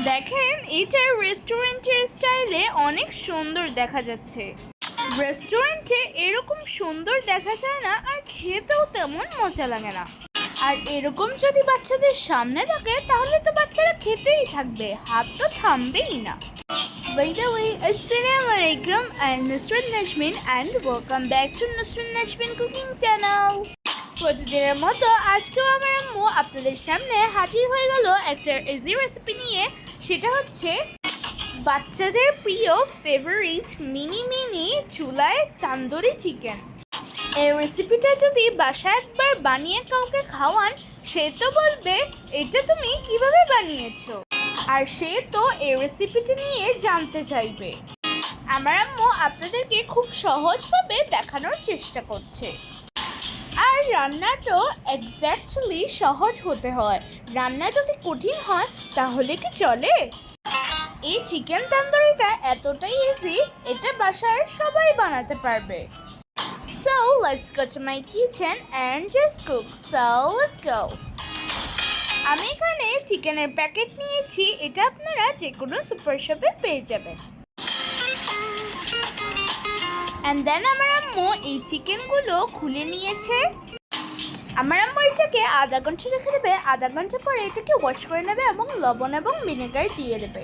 দেখেন এটা রেস্টুরেন্টের স্টাইলে অনেক সুন্দর দেখা যাচ্ছে রেস্টুরেন্টে এরকম সুন্দর দেখা যায় না আর খেতেও তেমন মজা লাগে না আর এরকম যদি বাচ্চাদের সামনে থাকে তাহলে তো বাচ্চারা খেতেই থাকবে হাত তো থামবেই না By the way, Assalamu alaikum, I'm Mr. Nashmin and welcome back to Mr. Nashmin Cooking Channel. প্রতিদিনের মতো আজকেও আমার আম্মু আপনাদের সামনে হাজির হয়ে গেল একটা ইজি রেসিপি নিয়ে। সেটা হচ্ছে বাচ্চাদের প্রিয় ফেভারিট মিনি মিনি চুলায় তান্দুরি চিকেন এই রেসিপিটা যদি বাসায় একবার বানিয়ে কাউকে খাওয়ান, সে তো বলবে, এটা তুমি কীভাবে বানিয়েছো? আর সে তো এই রেসিপিটি নিয়ে জানতে চাইবে। আমার আম্মু আপনাদেরকে খুব সহজভাবে দেখানোর চেষ্টা করছে। আর রান্নাটাও এক্স্যাক্টলি সহজ হতে হয়। রান্না যদি কঠিন হয়, তাহলে কি চলে? এই চিকেন তান্দুরিটা এতটাই ইজি এটা বাসায় সবাই বানাতে পারবে। So, let's go to my kitchen and just cook. So, let's go. আমি এখানে চিকেনের প্যাকেট নিয়েছি, এটা আপনারা যে কোনো সুপার শপে পেয়ে যাবেন। অ্যান্ড দেন আমার আম্মু এই চিকেনগুলো খুলে নিয়েছে। আমার আম্মু আধা ঘণ্টা রেখে দেবে, আধা ঘণ্টা পরে এটাকে ওয়াশ করে নেবে এবং লবণ এবং ভিনেগার দিয়ে দেবে।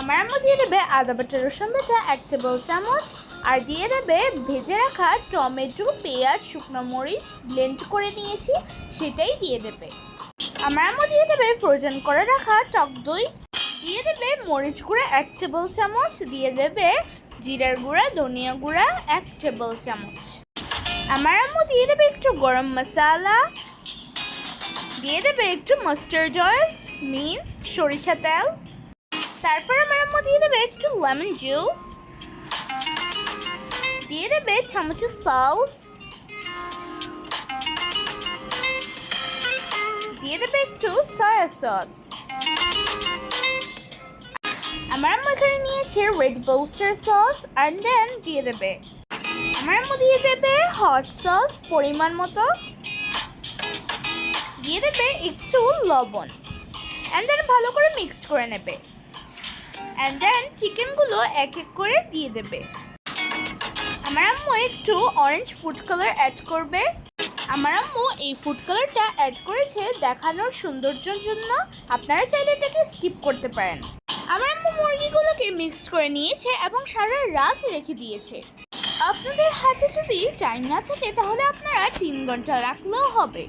আমার আম্মু দিয়ে দেবে আদা বাটা রসুন বাটা, এক টেবিল চামচ, আর দিয়ে দেবে ভেজে রাখা টমেটো, পেঁয়াজ, শুকনো মরিচ ব্লেন্ড করে নিয়েছি, সেটাই দিয়ে দেবে। আমার আম্মু দিয়ে দেবে ফ্রোজেন করে রাখা টক দই, দিয়ে দেবে মরিচ গুঁড়া, এক টেবিল চামচ, দিয়ে দেবে জিরার গুঁড়া, ধনিয়া গুঁড়া, এক টেবিল চামচ। আমার আম্মু দিয়ে দেবে একটু গরম মশলা, দিয়ে দেবে একটু মাস্টার্ড অয়েল মিন সরিষা তেল। তারপর আমার আম্মু দিয়ে দেবে একটু লেমন জুস দিয়ে দেবে টমেটো সস দিয়ে দেবে একটু সয়া সস আমার আম্মু এখানে নিয়েছে রেড বোস্টার সস আর দেন দিয়ে দেবে আমার দিয়ে দেবে হট সস পরিমাণ মতো। দিয়ে দেবে একটু লবণ। অ্যান্ড দেন ভালো করে মিক্সড করে নেবে। অ্যান্ড দেন চিকেনগুলো এক এক করে দিয়ে দেবে। আমার আম্মু একটু অরেঞ্জ ফুড কালার অ্যাড করবে। আমার আম্মু এই ফুড কালারটা অ্যাড করেছে দেখানোর সৌন্দর্যের জন্য। আপনারা চাইলে এটাকে স্কিপ করতে পারেন। আমার আম্মু মুরগিগুলোকে মিক্সড করে নিয়েছে এবং সারা রাত রেখে দিয়েছে। আপনাদের হাতে যদি টাইম না থাকে, তাহলে আপনারা তিন ঘণ্টা রাখলেও হবে।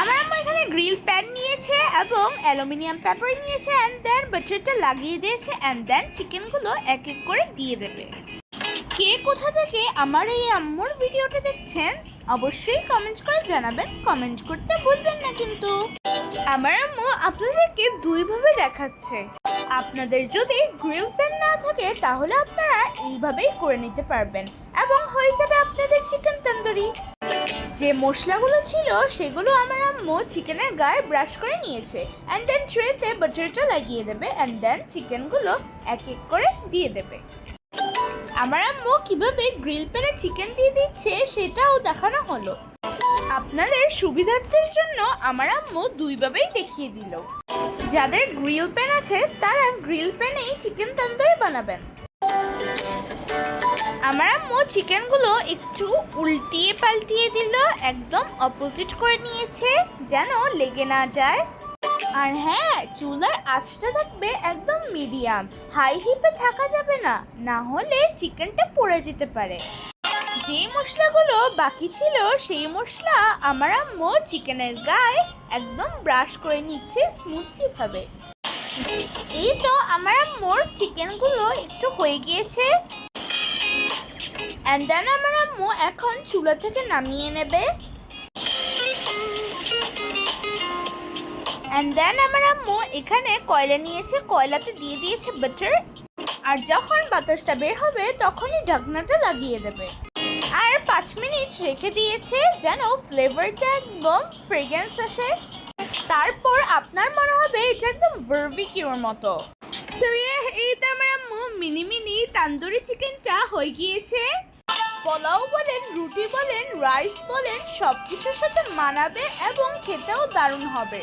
আমার আম্মু এখানে গ্রিল প্যান নিয়েছে এবং অ্যালুমিনিয়াম পেপার নিয়েছে অ্যান্ড দেন বাটারটা লাগিয়ে দিয়েছে অ্যান্ড দেন চিকেনগুলো এক এক করে দিয়ে দেবে। কে কোথা থেকে আমার এই আম্মুর ভিডিওটা দেখছেন, অবশ্যই কমেন্ট করে জানাবেন। কমেন্ট করতে ভুলবেন না কিন্তু। আমার আম্মু আপনাদেরকে দুইভাবে দেখাচ্ছে। আপনাদের যদি গ্রিল প্যান না থাকে, তাহলে আপনারা এইভাবেই করে নিতে পারবেন। এবং হয়ে যাবে আপনাদের চিকেন তন্দুরি যে মশলাগুলো ছিল, সেগুলো আমার আম্মু চিকেনের গায়ে ব্রাশ করে নিয়েছে। অ্যান্ড দেন ট্রেতে বাটারটা লাগিয়ে দেবে। অ্যান্ড দেন চিকেনগুলো এক এক করে দিয়ে দেবে। আমার আম্মু কীভাবে গ্রিল প্যানে চিকেন দিয়ে দিচ্ছে, সেটাও দেখানো হলো। আপনাদের সুবিধার্থের জন্য আমার আম্মু দুইভাবেই দেখিয়ে দিল। যাদের গ্রিল প্যান আছে, তারা গ্রিল প্যানেই চিকেন তন্দুরি বানাবেন। আমার আম্মু চিকেনগুলো একটু উল্টিয়ে পাল্টিয়ে দিল, একদম অপোজিট করে নিয়েছে, যেন লেগে না যায়। আর হ্যাঁ চুলার আঁচটা থাকবে একদম মিডিয়াম হাই হিপে থাকা যাবে না না হলে চিকেনটা পড়ে যেতে পারে। যে মশলাগুলো বাকি ছিল, সেই মশলা আমার আম্মু চিকেনের গায়ে একদম ব্রাশ করে নিচ্ছে স্মুথলি ভাবে। এই তো আমার আম্মুর চিকেনগুলো একটু হয়ে গিয়েছে। অ্যান্ড দেন আমার আম্মু এখন চুলা থেকে নামিয়ে নেবে। অ্যান্ড দেন আমার আম্মু এখানে কয়লা নিয়েছে, কয়লাতে দিয়ে দিয়েছে বাটার আর যখন বাতাসটা বের হবে, তখনই ঢাকনাটা লাগিয়ে দেবে। আর পাঁচ মিনিট রেখে দিয়েছে, যেন ফ্লেভারটা একদম ফ্রেগ্রেন্স আসে। তারপর আপনার মনে হবে এটা একদম বারবিকিউর মতো। এই তো আমার আম্মু মিনি মিনি তান্দুরি চিকেনটা হয়ে গিয়েছে। পোলাও বলেন, রুটি বলেন রাইস বলেন সব কিছুর সাথে মানাবে এবং খেতেও দারুণ হবে।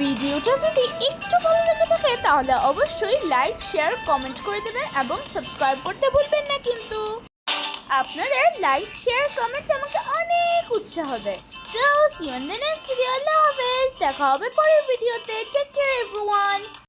ভিডিওটা যদি একটু ভালো লেগে থাকে, তাহলে অবশ্যই লাইক শেয়ার কমেন্ট করে দেবেন এবং সাবস্ক্রাইব করতে ভুলবেন না কিন্তু। আপনাদের লাইক শেয়ার কমেন্ট আমাকে অনেক উৎসাহ দেয়। So see you in the next video দেখা হবে পরের ভিডিওতে টেক কেয়ার এভরিওয়ান